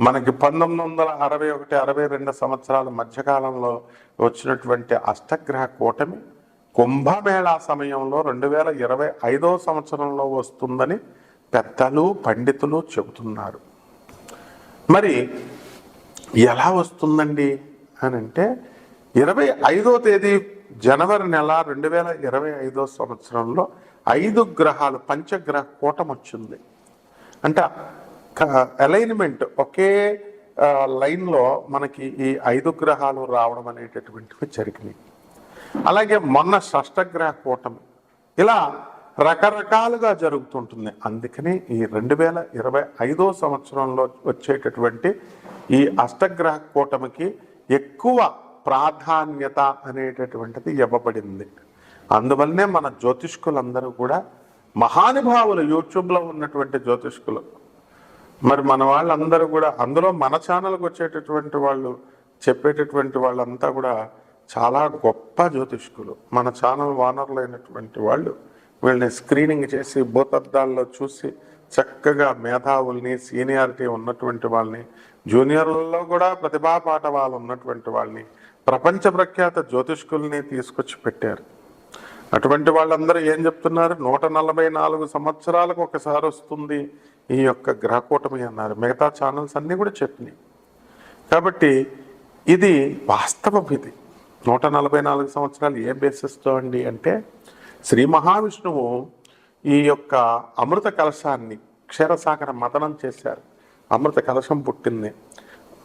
మనకి పంతొమ్మిది వందల అరవై ఒకటి అరవై రెండు సంవత్సరాల మధ్యకాలంలో వచ్చినటువంటి అష్టగ్రహ కూటమి కుంభమేళా సమయంలో రెండు వేల ఇరవై ఐదో సంవత్సరంలో వస్తుందని పెద్దలు పండితులు చెబుతున్నారు. మరి ఎలా వస్తుందండి అని అంటే ఇరవై ఐదో తేదీ జనవరి నెల రెండు వేల ఇరవై ఐదో సంవత్సరంలో ఐదు గ్రహాలు పంచగ్రహ కూటం వచ్చింది అంటే అలైన్మెంట్ ఒకే లైన్లో మనకి ఈ ఐదు గ్రహాలు రావడం అనేటటువంటివి జరిగినాయి. అలాగే మొన్న షష్టగ్రహ కూటమి ఇలా రకరకాలుగా జరుగుతుంటుంది. అందుకని ఈ రెండు వేల ఇరవై ఐదో సంవత్సరంలో వచ్చేటటువంటి ఈ అష్టగ్రహ కూటమికి ఎక్కువ ప్రాధాన్యత అనేటటువంటిది ఇవ్వబడింది. అందువల్లనే మన జ్యోతిష్కులందరూ కూడా మహానుభావులు యూట్యూబ్లో ఉన్నటువంటి జ్యోతిష్కులు మరి మన వాళ్ళందరూ కూడా అందులో మన ఛానల్కి వచ్చేటటువంటి వాళ్ళు చెప్పేటటువంటి వాళ్ళంతా కూడా చాలా గొప్ప జ్యోతిష్కులు. మన ఛానల్ వానర్లు అయినటువంటి వాళ్ళు వీళ్ళని స్క్రీనింగ్ చేసి భూతద్దాల్లో చూసి చక్కగా మేధావుల్ని సీనియారిటీ ఉన్నటువంటి వాళ్ళని జూనియర్లలో కూడా ప్రతిభా వాళ్ళు ఉన్నటువంటి వాళ్ళని ప్రపంచ ప్రఖ్యాత జ్యోతిష్కుల్ని తీసుకొచ్చి పెట్టారు. అటువంటి వాళ్ళందరూ ఏం చెప్తున్నారు? నూట నలభై నాలుగు సంవత్సరాలకు ఒకసారి వస్తుంది. ఈ యొక్క గ్రహకూటమి అన్నారు. మిగతా ఛానల్స్ అన్నీ కూడా చెప్పినాయి. కాబట్టి ఇది వాస్తవం ఇది. నూట నలభై నాలుగు సంవత్సరాలు ఏ బేసిస్తో అండి అంటే శ్రీ మహావిష్ణువు ఈ యొక్క అమృత కలశాన్ని క్షీరసాగర మతనం చేశారు. అమృత కలశం పుట్టింది.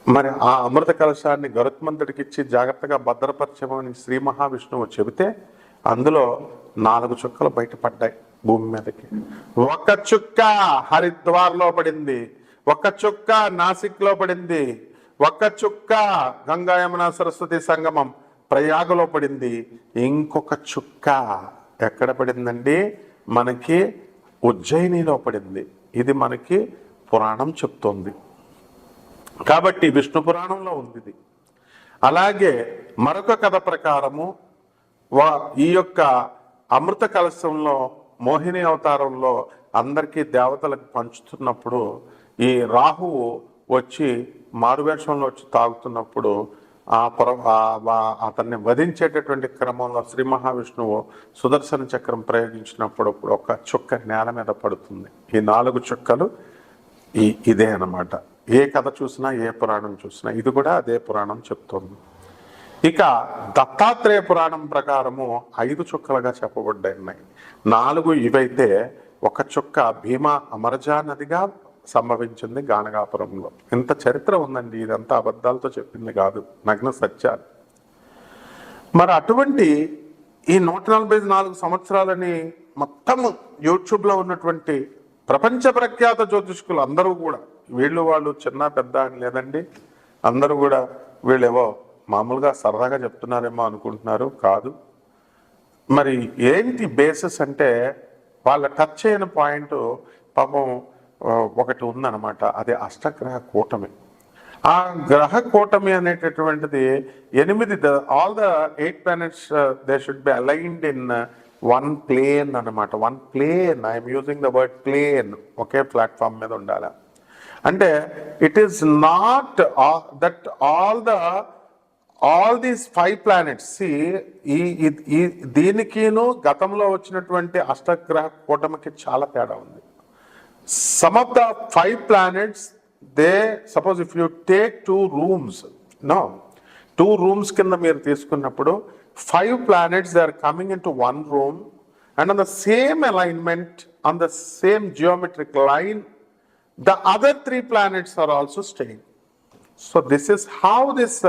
మరి ఆ అమృత కలశాన్ని గరుత్మంతుడికి ఇచ్చి జాగ్రత్తగా భద్రపరచమని శ్రీ మహావిష్ణువు చెబితే అందులో నాలుగు చుక్కలు బయటపడ్డాయి. భూమి మీదకి. ఒక చుక్క హరిద్వార్లో పడింది ఒక చుక్క నాసిక్లో పడింది ఒక చుక్క గంగా యమున సరస్వతి సంగమం ప్రయాగలో పడింది. ఇంకొక చుక్క ఎక్కడ పడిందండి? మనకి ఉజ్జయినిలో పడింది. ఇది మనకి పురాణం చెప్తోంది. కాబట్టి విష్ణు పురాణంలో ఉంది ఇది. అలాగే మరొక కథ ప్రకారము వా ఈ యొక్క అమృత కలశంలో మోహిని అవతారంలో అందరికీ దేవతలకు పంచుతున్నప్పుడు ఈ రాహువు వచ్చి మారువేషంలో వచ్చి తాగుతున్నప్పుడు ఆ పుర అతన్ని వధించేటటువంటి క్రమంలో శ్రీ మహావిష్ణువు సుదర్శన చక్రం ప్రయోగించినప్పుడు ఒక చుక్క నేల మీద పడుతుంది. ఈ నాలుగు చుక్కలు ఈ ఇదే అనమాట ఏ కథ చూసినా ఏ పురాణం చూసినా ఇది కూడా అదే పురాణం చెప్తోంది. ఇక దత్తాత్రేయ పురాణం ప్రకారము ఐదు చుక్కలుగా చెప్పబడ్డాయి నాలుగు ఇవైతే ఒక చుక్క భీమా అమరజా నదిగా సంభవించింది గానగాపురంలో. ఇంత చరిత్ర ఉందండి ఇదంతా అబద్ధాలతో చెప్పింది కాదు నగ్న సత్యాలు. మరి అటువంటి ఈ నూట నలభై నాలుగు సంవత్సరాలని మొత్తం యూట్యూబ్లో ఉన్నటువంటి ప్రపంచ ప్రఖ్యాత జ్యోతిష్కులు అందరూ కూడా వీళ్ళు వాళ్ళు చిన్న పెద్ద అని లేదండి అందరూ కూడా వీళ్ళేవో మామూలుగా సరదాగా చెప్తున్నారేమో అనుకుంటున్నారు కాదు. మరి ఏంటి బేసిస్ అంటే వాళ్ళ టచ్ అయిన పాయింట్ పాపం ఒకటి ఉందన్నమాట. అది అష్టగ్రహ కూటమి. ఆ గ్రహ కూటమి అనేటటువంటిది ఎనిమిది all the eight planets they should be aligned in one plane అన్నమాట. One plane I'm using the word plane okay platform మీద ఉండాలి. అంటే it is not that all the all these five planets ఈ ఈ- ఈ దీనికిను గతంలో వచ్చినటువంటి అష్టగ్రహ కూటమికి చాలా తేడా ఉంది. Some of the five planets they suppose if you take two rooms no two rooms కింద మీరు తీసుకున్నప్పుడు five planets they are coming into one room and on the same alignment on the same geometric line the other three planets are also staying so this is how this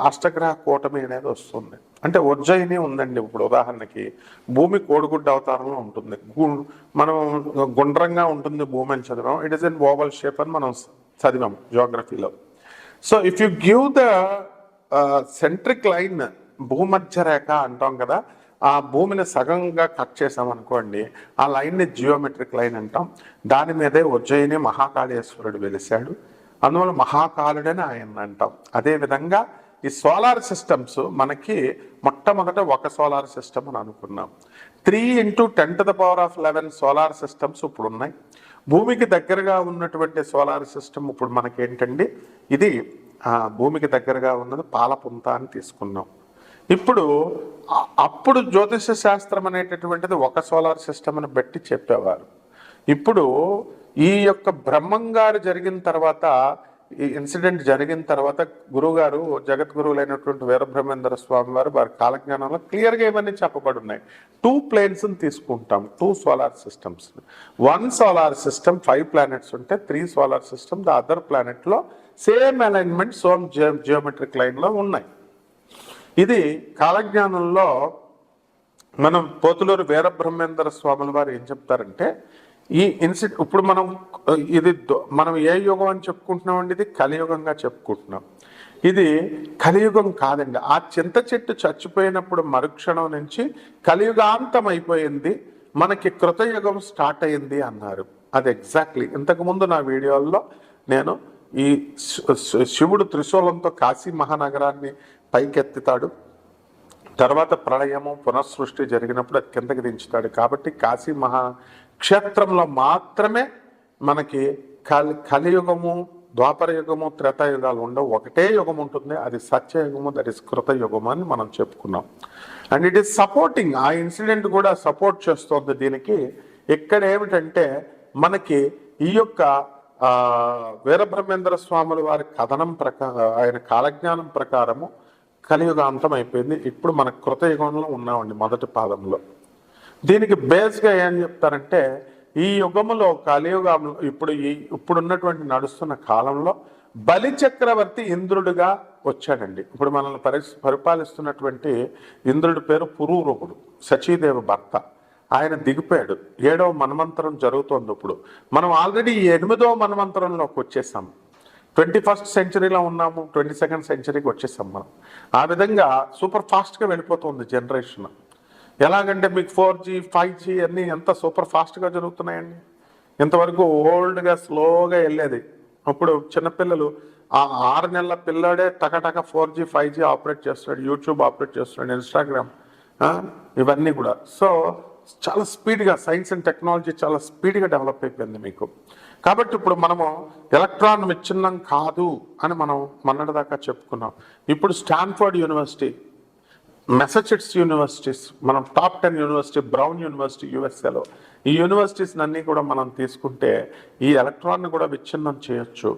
అష్టగ్రహ కూటమి అనేది వస్తుంది. అంటే ఉజ్జయిని ఉందండి ఇప్పుడు ఉదాహరణకి. భూమి కోడిగుడ్డ అవతారంలో ఉంటుంది. గు- మనం గుండ్రంగా ఉంటుంది భూమి అని చదివాం. It is in oval shape అని మనం చదివాం జియోగ్రఫీలో so if you give the centric line భూమధ్య రేఖ అంటాం కదా ఆ భూమిని సగంగా కట్ చేసాం అనుకోండి ఆ లైన్ని జియోమెట్రిక్ లైన్ అంటాం. దాని మీదే ఉజ్జయిని మహాకాళేశ్వరుడు వెలిశాడు. అందువల్ల మహాకాలుడని ఆయన అంటాం. అదేవిధంగా ఈ సోలార్ సిస్టమ్స్ మనకి మొట్టమొదట ఒక సోలార్ సిస్టమ్ అని అనుకున్నాం. Three into ten to the power of eleven solar systems ఇప్పుడు ఉన్నాయి. భూమికి దగ్గరగా ఉన్నటువంటి సోలార్ సిస్టమ్ ఇప్పుడు మనకి ఏంటండి ఇది భూమికి దగ్గరగా ఉన్నది పాలపుంత అని తీసుకున్నాం. ఇప్పుడు అప్పుడు జ్యోతిష శాస్త్రం అనేటటువంటిది ఒక సోలార్ సిస్టమ్ అని బట్టి చెప్పేవారు. ఇప్పుడు ఈ యొక్క బ్రహ్మంగారు జరిగిన తర్వాత ఈ ఇన్సిడెంట్ జరిగిన తర్వాత గురువుగారు జగద్గురువులైనటువంటి వీరబ్రహ్మేంద్ర స్వామి వారు వారి కాలజ్ఞానంలో క్లియర్గా ఇవన్నీ చెప్పబడి ఉన్నాయి. టూ ప్లేన్స్ని తీసుకుంటాం two solar systems one solar system five planets ఉంటే three solar system the other ప్లానెట్లో same alignment some geo geometric లైన్లో ఉన్నాయి. ఇది కాలజ్ఞానంలో మనం పోతులూరు వీరబ్రహ్మేంద్ర స్వాముల వారు ఏం చెప్తారంటే ఈ ఇన్సిడెంట్ ఇప్పుడు మనం ఇది దొ- మనం ఏ యుగం అని చెప్పుకుంటున్నాం ఇది కలియుగంగా చెప్పుకుంటున్నాం. ఇది కలియుగం కాదండి. ఆ చింత చెట్టు చచ్చిపోయినప్పుడు మరుక్షణం నుంచి కలియుగాంతం అయిపోయింది మనకి కృతయుగం స్టార్ట్ అయింది అన్నారు. అది ఎగ్జాక్ట్లీ. ఇంతకుముందు నా వీడియోల్లో నేను ఈ శివుడు త్రిశూలంతో కాశీ మహానగరాన్ని పైకెత్తుతాడు. తర్వాత ప్రళయము పునఃసృష్టి జరిగినప్పుడు అది కిందకి దించుతాడు. కాబట్టి కాశీ మహా క్షేత్రంలో మాత్రమే మనకి కలి కలియుగము ద్వాపర యుగము త్రేతాయుగాలు ఉండవు. ఒకటే యుగం ఉంటుంది. అది సత్యయుగము దట్ ఇస్ కృతయుగము అని మనం చెప్పుకున్నాం. And it is supporting. ఆ ఇన్సిడెంట్ కూడా సపోర్ట్ చేస్తోంది దీనికి. ఇక్కడ ఏమిటంటే మనకి ఈ యొక్క వీరబ్రహ్మేంద్ర స్వాముల వారి కథనం ప్రకారం ఆయన కాలజ్ఞానం ప్రకారము కలియుగాంతం అయిపోయింది. ఇప్పుడు మన కృతయుగంలో ఉన్నామండి మొదటి పాదంలో. దీనికి బేస్గా ఏం చెప్తారంటే ఈ యుగములో కలియుగంలో ఇప్పుడు ఈ ఇప్పుడున్నటువంటి నడుస్తున్న కాలంలో బలి చక్రవర్తి ఇంద్రుడిగా వచ్చాడండి. ఇప్పుడు మనల్ని పరి పరిపాలిస్తున్నటువంటి ఇంద్రుడి పేరు పురూరుకుడు సచీదేవి భర్త. ఆయన దిగిపోయాడు. ఏడవ మన్వంతరం జరుగుతోంది ఇప్పుడు. మనం ఆల్రెడీ ఎనిమిదవ మన్వంతరంలోకి వచ్చేసాం. ట్వంటీ ఫస్ట్ సెంచరీలో ఉన్నాము ట్వంటీ సెకండ్ సెంచరీకి వచ్చేసాం మనం. ఆ విధంగా సూపర్ ఫాస్ట్గా వెళ్ళిపోతుంది జనరేషన్ ఎలాగంటే మీకు ఫోర్ జీ ఫైవ్ జీ అన్నీ ఎంత సూపర్ ఫాస్ట్గా జరుగుతున్నాయండి. ఇంతవరకు ఓల్డ్గా స్లోగా వెళ్ళేది. అప్పుడు చిన్నపిల్లలు ఆ ఆరు నెలల పిల్లాడే టకటక four G five G operate చేస్తున్నాడు యూట్యూబ్ ఆపరేట్ చేస్తున్నాడు ఇన్స్టాగ్రామ్ ఇవన్నీ కూడా. సో చాలా స్పీడ్గా సైన్స్ అండ్ టెక్నాలజీ చాలా స్పీడ్గా డెవలప్ అయిపోయింది మీకు. కాబట్టి ఇప్పుడు మనము ఎలక్ట్రాన్ విచ్ఛిన్నం కాదు అని మనం మొన్నటిదాకా చెప్పుకున్నాం. ఇప్పుడు స్టాన్ఫర్డ్ యూనివర్సిటీ మెసచ్యూట్స్ యూనివర్సిటీస్ మనం top ten university Brown university యుఎస్ఏలో ఈ యూనివర్సిటీస్ అన్నీ కూడా మనం తీసుకుంటే ఈ ఎలక్ట్రాన్ని కూడా విచ్ఛిన్నం చేయొచ్చు.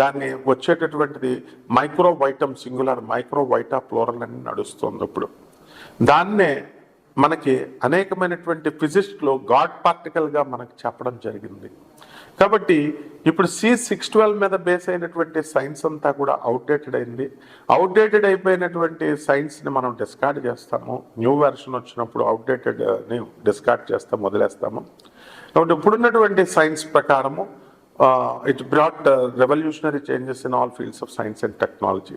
దాన్ని వచ్చేటటువంటిది మైక్రో వైటమ్ సింగులర్ మైక్రో వైటా ప్లోరల్ అని నడుస్తుంది ఇప్పుడు. దాన్నే మనకి అనేకమైనటువంటి ఫిజిక్స్లో గాడ్ పార్టికల్గా మనకు చెప్పడం జరిగింది. కాబట్టి ఇప్పుడు సి సిక్స్ ట్వెల్వ్ మీద బేస్ అయినటువంటి సైన్స్ అంతా కూడా అవుట్డేటెడ్ అయింది. అవుట్డేటెడ్ అయిపోయినటువంటి సైన్స్ని మనం డిస్కార్డ్ చేస్తాము. న్యూ వెర్షన్ వచ్చినప్పుడు అవుట్డేటెడ్ని డిస్కార్డ్ చేస్తాము వదిలేస్తాము కాబట్టి ఇప్పుడున్నటువంటి సైన్స్ ప్రకారము it brought revolutionary changes in all fields of science and technology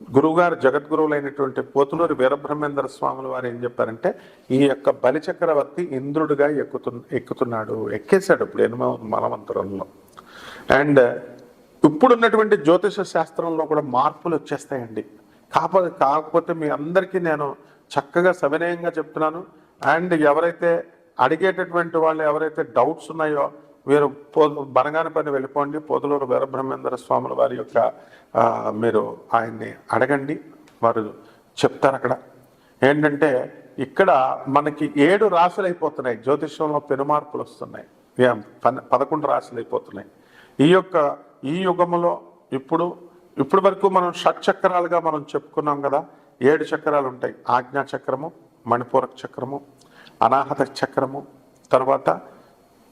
గురువుగారు జగద్గురువులైనటువంటి పోతులూరి వీరబ్రహ్మేంద్ర స్వాముల వారు ఏం చెప్పారంటే ఈ యొక్క బలిచక్రవర్తి ఇంద్రుడిగా ఎక్కుతు ఎక్కుతున్నాడు ఎక్కేశాడు ఇప్పుడు ఎనిమిది మనవంతరంలో అండ్ ఇప్పుడున్నటువంటి జ్యోతిష శాస్త్రంలో కూడా మార్పులు వచ్చేస్తాయండి. కాకపోతే కాకపోతే మీ అందరికీ నేను చక్కగా సవినయంగా చెప్తున్నాను. అండ్ ఎవరైతే అడిగేటటువంటి వాళ్ళు ఎవరైతే డౌట్స్ ఉన్నాయో మీరు పో బనగాని పని వెళ్ళిపోండి. పోతులూరు వీరబ్రహ్మేంద్ర స్వాముల వారి యొక్క మీరు ఆయన్ని అడగండి. వారు చెప్తారు అక్కడ. ఏంటంటే ఇక్కడ మనకి ఏడు రాశులు అయిపోతున్నాయి జ్యోతిష్యంలో పెనుమార్పులు వస్తున్నాయి. పదకొండు రాశులు అయిపోతున్నాయి ఈ యొక్క ఈ యుగంలో ఇప్పుడు ఇప్పటి వరకు మనం షట్చక్రాలుగా మనం చెప్పుకున్నాం కదా ఏడు చక్రాలు ఉంటాయి. ఆజ్ఞా చక్రము మణిపూరక చక్రము అనాహత చక్రము తర్వాత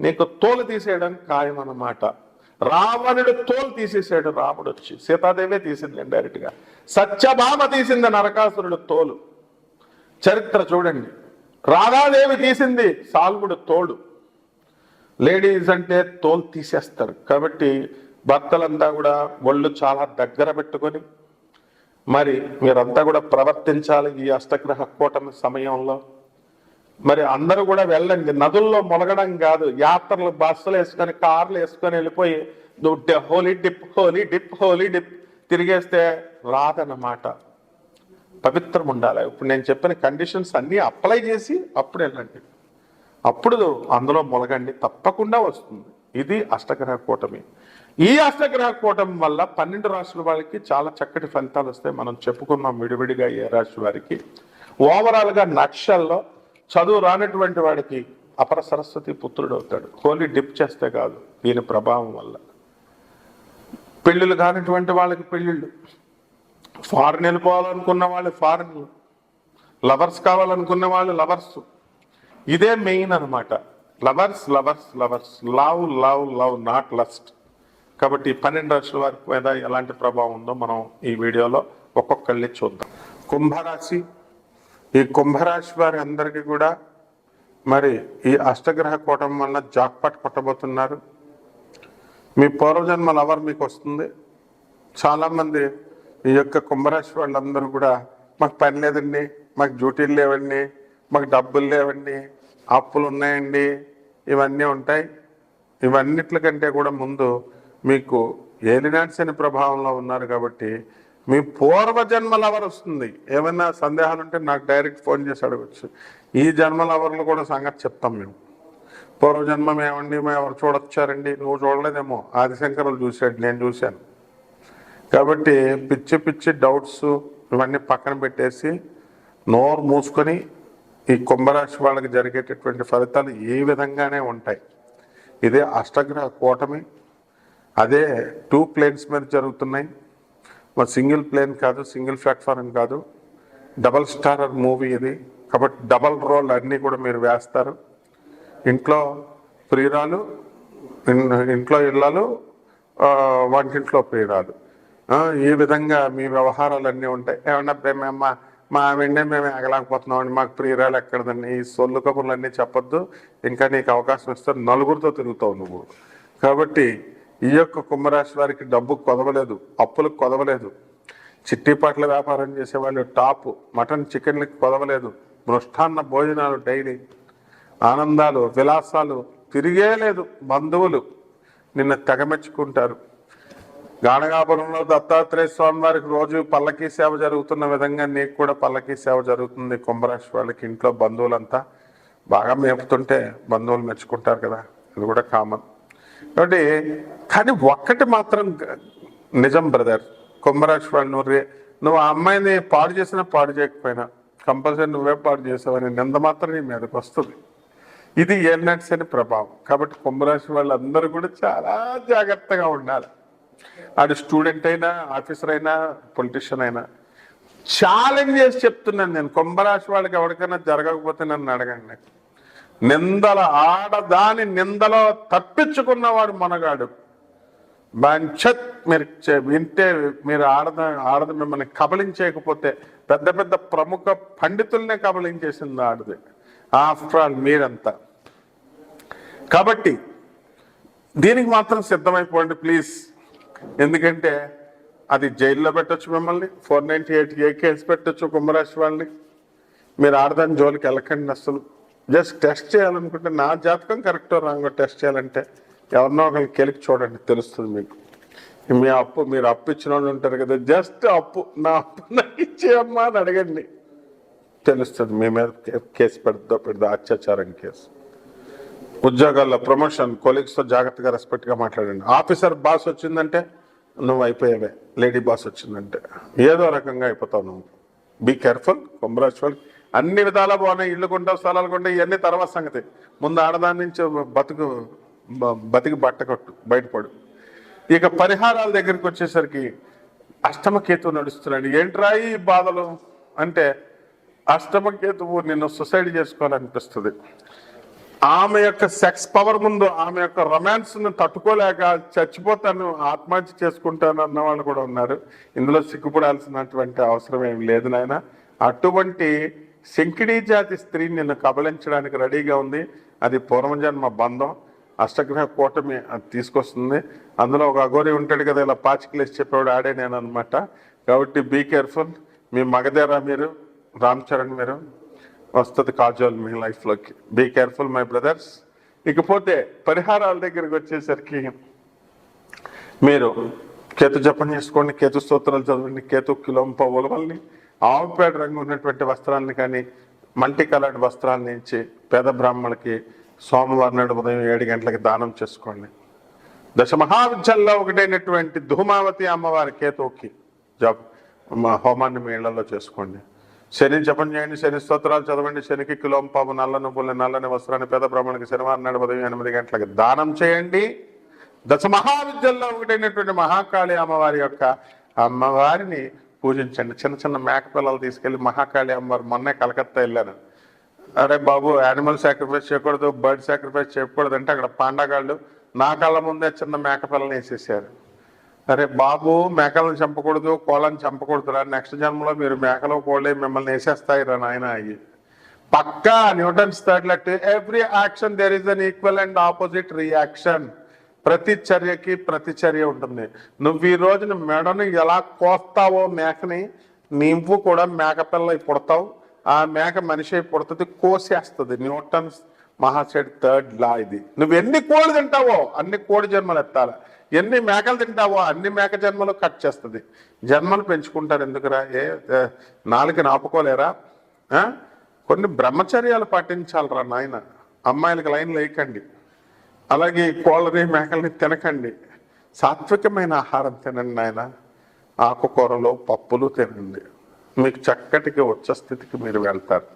నీకు తోలు తీసేయడానికి ఖాయం అన్నమాట రావణుడు తోలు తీసేసాడు రాముడు వచ్చి. సీతాదేవే తీసింది డైరెక్ట్గా సత్యభామ తీసింది నరకాసురుడు తోలు. చరిత్ర చూడండి. రాధాదేవి తీసింది సాల్వుడు తోడు. లేడీస్ అంటే తోలు తీసేస్తారు. కాబట్టి భర్తలంతా కూడా ఒళ్ళు చాలా దగ్గర పెట్టుకొని మరి మీరంతా కూడా ప్రవర్తించాలి ఈ అష్టగ్రహ కూటమి సమయంలో. మరి అందరూ కూడా వెళ్ళండి. నదుల్లో మొలగడం కాదు. యాత్రలు బస్సులు వేసుకొని కార్లు వేసుకొని వెళ్ళిపోయి holy dip holy dip holy dip తిరిగేస్తే రాదన్నమాట. పవిత్రం ఉండాలి. ఇప్పుడు నేను చెప్పిన కండిషన్స్ అన్నీ అప్లై చేసి అప్పుడు వెళ్ళండి. అప్పుడు అందులో మొలగండి. తప్పకుండా వస్తుంది. ఇది అష్టగ్రహ కూటమి. ఈ అష్టగ్రహ కూటమి వల్ల పన్నెండు రాశుల వాళ్ళకి చాలా చక్కటి ఫలితాలు వస్తాయి. మనం చెప్పుకున్నాం విడివిడిగా ఏ రాశి వారికి. ఓవరాల్గా నక్షల్లో చదువు రానటువంటి వాడికి అపర సరస్వతి పుత్రుడు అవుతాడు. హోలీ డిప్ చేస్తే కాదు దీని ప్రభావం వల్ల. పెళ్ళిళ్ళు కానటువంటి వాళ్ళకి పెళ్ళిళ్ళు. ఫారెన్ వెళ్ళిపోవాలనుకున్న వాళ్ళు ఫారెన్ లవర్స్ కావాలనుకున్న వాళ్ళు లవర్స్. ఇదే మెయిన్ అన్నమాట. Lovers lovers lovers. Love love love not lust. కాబట్టి పన్నెండు రాశుల వారి మీద ఎలాంటి ప్రభావం ఉందో మనం ఈ వీడియోలో ఒక్కొక్కళ్ళని చూద్దాం. కుంభరాశి ఈ కుంభరాశి వారి అందరికీ కూడా మరి ఈ అష్టగ్రహ కూటం వల్ల జాక్పాట్ కొట్టబోతున్నారు మీ పూర్వజన్మ లవర్ మీకు వస్తుంది. చాలామంది ఈ యొక్క కుంభరాశి వాళ్ళందరూ కూడా మాకు పని లేదండి మాకు డ్యూటీలు లేవండి మాకు డబ్బులు లేవండి అప్పులు ఉన్నాయండి ఇవన్నీ ఉంటాయి. ఇవన్నిట్లకంటే కూడా ముందు మీకు ఏలినాటి శని ప్రభావంలో ఉన్నారు కాబట్టి మీ పూర్వజన్మ లవర్ వస్తుంది. ఏమైనా సందేహాలు ఉంటే నాకు డైరెక్ట్ ఫోన్ చేసి అడగచ్చు. ఈ జన్మ లవర్లు కూడా సంగతి చెప్తాం మేము. పూర్వజన్మం ఏమండి? మేము ఎవరు చూడొచ్చారండి? నువ్వు చూడలేదేమో. ఆదిశంకరులు చూశాడు నేను చూశాను. కాబట్టి పిచ్చి పిచ్చి డౌట్స్ ఇవన్నీ పక్కన పెట్టేసి నోరు మూసుకొని ఈ కుంభరాశి వాళ్ళకి జరిగేటటువంటి ఫలితాలు ఈ విధంగానే ఉంటాయి. ఇదే అష్టగ్రహ కూటమి అదే టూ ప్లేన్స్ మీద జరుగుతున్నాయి. మరి సింగిల్ ప్లేన్ కాదు సింగిల్ ప్లాట్ఫారం కాదు. డబల్ స్టారర్ మూవీ ఇది. కాబట్టి డబల్ రోల్ అన్నీ కూడా మీరు వేస్తారు. ఇంట్లో ప్రియురాలు ఇంట్లో ఇళ్ళాలు వంటింట్లో ప్రియురాలు. ఈ విధంగా మీ వ్యవహారాలు అన్నీ ఉంటాయి. ఏమన్నా మేము మా మా ఆవిడనే మేము ఎగలేకపోతున్నామండి మాకు ప్రియురాలు ఎక్కడదండి. ఈ సొల్లు కబుర్లు అన్నీ చెప్పొద్దు. ఇంకా నీకు అవకాశం ఇస్తారు నలుగురితో తిరుగుతావు నువ్వు. కాబట్టి ఈ యొక్క కుంభరాశి వారికి డబ్బు కొదవలేదు అప్పులకు కొదవలేదు. చిట్టిపట్ల వ్యాపారం చేసేవాళ్ళు టాప్ మటన్ చికెన్లకు కొదవలేదు. మృష్టాన్న భోజనాలు డైలీ. ఆనందాలు విలాసాలు తిరిగే లేదు బంధువులు. నిన్న తెగమెచ్చుకుంటారు గానగాపురంలో దత్తాత్రేయ స్వామి వారికి రోజు పల్లకీ సేవ జరుగుతున్న విధంగా నీకు కూడా పల్లకీ సేవ జరుగుతుంది. కుంభరాశి వాళ్ళకి ఇంట్లో బంధువులంతా బాగా మేపుతుంటే బంధువులు మెచ్చుకుంటారు కదా. అది కూడా కామన్. కాబట్టి కానీ ఒక్కటి మాత్రం నిజం బ్రదర్. కుంభరాశి వాళ్ళు నువ్వు నువ్వు ఆ అమ్మాయిని పాడు చేసినా పాడు చేయకపోయినా కంపల్సరీ నువ్వే పాడు చేసావని నింద మాత్రం నీ మీదకి వస్తుంది. ఇది ఏలినట్స్ అని ప్రభావం. కాబట్టి కుంభరాశి వాళ్ళందరూ కూడా చాలా జాగ్రత్తగా ఉండాలి. ఆడు స్టూడెంట్ అయినా ఆఫీసర్ అయినా పొలిటీషియన్ అయినా. ఛాలెంజ్ చేసి చెప్తున్నాను నేను. కుంభరాశి వాళ్ళకి ఎవరికైనా జరగకపోతే నన్ను అడగండి. నిందల ఆడదాని నిందలో తప్పించుకున్నవాడు మనగాడు. మంచత్ మీరు చె- వింటే మీరు ఆడద ఆడద మిమ్మల్ని కబలించేయకపోతే పెద్ద పెద్ద ప్రముఖ పండితుల్నే కబలించేసింది ఆడది. ఆఫ్టర్ ఆల్ మీరంతా. కాబట్టి దీనికి మాత్రం సిద్ధమైపోండి ప్లీజ్. ఎందుకంటే అది జైల్లో పెట్టొచ్చు మిమ్మల్ని four ninety eight A case పెట్టచ్చు కుంభరాశి వాళ్ళని. మీరు ఆడదాని జోలికి వెళ్ళకండి అసలు. జస్ట్ టెస్ట్ చేయాలనుకుంటే నా జాతకం కరెక్టో రాంగో టెస్ట్ చేయాలంటే ఎవరినో ఒకరికి కెలికి చూడండి తెలుస్తుంది మీకు. మీ అప్పు మీరు అప్పు ఇచ్చిన వాళ్ళు ఉంటారు కదా జస్ట్ అప్పు నా అప్పు నాకు ఇచ్చేయమ్మా అని అడగండి. తెలుస్తుంది మీ మీద కేసు పెడతా పెడదా అత్యాచారం కేసు. ఉద్యోగాల్లో ప్రమోషన్ కొలీగ్స్తో జాగ్రత్తగా రెస్పెక్ట్గా మాట్లాడండి. ఆఫీసర్ బాస్ వచ్చిందంటే నువ్వు అయిపోయావే లేడీ బాస్ వచ్చిందంటే. ఏదో రకంగా అయిపోతావు నువ్వు. బీ కేర్ఫుల్ కుంభరాశి అన్ని విధాలా బాగున్నాయి ఇళ్ళు కొంటావు స్థలాలు కొంటావు ఇవన్నీ తర్వాత సంగతి. ముందు ఆడదాని నుంచి బతుకు బతికి బట్ట కొట్టు బయటపడు. ఇక పరిహారాల దగ్గరికి వచ్చేసరికి అష్టమకేతువు నడుస్తున్నాడు. ఏంట్రా ఈ బాధలు? అంటే అష్టమకేతువు నిన్ను సుసైడ్ చేసుకోవాలనిపిస్తుంది ఆమె యొక్క సెక్స్ పవర్ ముందు ఆమె యొక్క రొమాన్స్ను తట్టుకోలేక చచ్చిపోతాను ఆత్మహత్య చేసుకుంటాను అన్న వాళ్ళు కూడా ఉన్నారు. ఇందులో సిగ్గుపడాల్సినటువంటి అవసరం ఏం లేదు నాయన. అటువంటి శంకిడీ జాతి స్త్రీ నిన్ను కబలించడానికి రెడీగా ఉంది. అది పూర్వజన్మ బంధం. అష్టగ్రహ కూటమి అది తీసుకొస్తుంది. అందులో ఒక అఘోరి ఉంటాడు కదా ఇలా పాచికలేసి చెప్పేవాడు ఆడే నేను అనమాట కాబట్టి బీ కేర్ఫుల్ మీ మగధేరా మీరు రామ్ చరణ్ మీరు వస్తుంది కాజోల్ మీ లైఫ్లోకి బీ కేర్ఫుల్ మై బ్రదర్స్ ఇకపోతే పరిహారాల దగ్గరికి వచ్చేసరికి మీరు కేతు జపం చేసుకోండి కేతు స్తోత్రాలు చదవండి కేతు కిలోంప ఉలవల్ని ఆవుపేడ రంగు ఉన్నటువంటి వస్త్రాలని కానీ మల్టీ కలర్డ్ వస్త్రాలని ఇచ్చి పేద బ్రాహ్మణులకి సోమవారం నాడు ఉదయం ఏడు గంటలకి దానం చేసుకోండి. దశ మహావిద్యల్లో ఒకటైనటువంటి ధూమావతి అమ్మవారి కేతువుకి జప హోమాన్ని మీ ఇళ్ళలో చేసుకోండి. శని జపం చేయండి శని స్తోత్రాలు చదవండి శనికి కిలోం పాము నల్ల నువ్వుల్ని నల్లని వస్త్రాన్ని పేద బ్రాహ్మణికి శనివారం నాడు ఉదయం ఎనిమిది గంటలకు దానం చేయండి. దశ మహావిద్యల్లో ఒకటైనటువంటి మహాకాళి అమ్మవారి యొక్క అమ్మవారిని పూజించండి. చిన్న చిన్న మేక పిల్లలు తీసుకెళ్ళి మహాకాళి అమ్మవారు మొన్నే కలకత్తా వెళ్ళాను అరే బాబు యానిమల్ సాక్రిఫైస్ చేయకూడదు బర్డ్ సాక్రిఫైస్ చేయకూడదు అంటే అక్కడ పాండగాళ్ళు నా కళ్ళ ముందే చిన్న మేక పిల్లని వేసేసారు. అరే బాబు మేకలను చంపకూడదు కోళ్ళని చంపకూడదు రా నెక్స్ట్ జన్మలో మీరు మేకలు కోళ్ళే మిమ్మల్ని వేసేస్తాయి రా నాయన అయ్యి. పక్కా Newton's third let every action there is an equal and opposite reaction ప్రతి చర్యకి ప్రతి చర్య ఉంటుంది. నువ్వు ఈ రోజున మెడను ఎలా కోస్తావో మేకని నీవు కూడా మేకపిల్ల పుడతావు. ఆ మేక మనిషి అయి పుడుతుంది కోసేస్తుంది. న్యూటన్స్ మహాశయుడు థర్డ్ లా ఇది. నువ్వు ఎన్ని కోళ్ళు తింటావో అన్ని కోడి జన్మలు ఎత్తాలి. ఎన్ని మేకలు తింటావో అన్ని మేక జన్మలు కట్ చేస్తుంది. జన్మలు పెంచుకుంటారు ఎందుకురా? ఏ నాలుగు నాపుకోలేరా? కొన్ని బ్రహ్మచర్యాలు పాటించాలరా నాయన? అమ్మాయిలకి లైన్ వేయకండి. అలాగే కోళ్ళని మేకల్ని తినకండి. సాత్వికమైన ఆహారం తినండి నాయన. ఆకుకూరలు పప్పులు తినండి. మీకు చక్కటికి ఉచ్చ స్థితికి మీరు వెళ్తారు.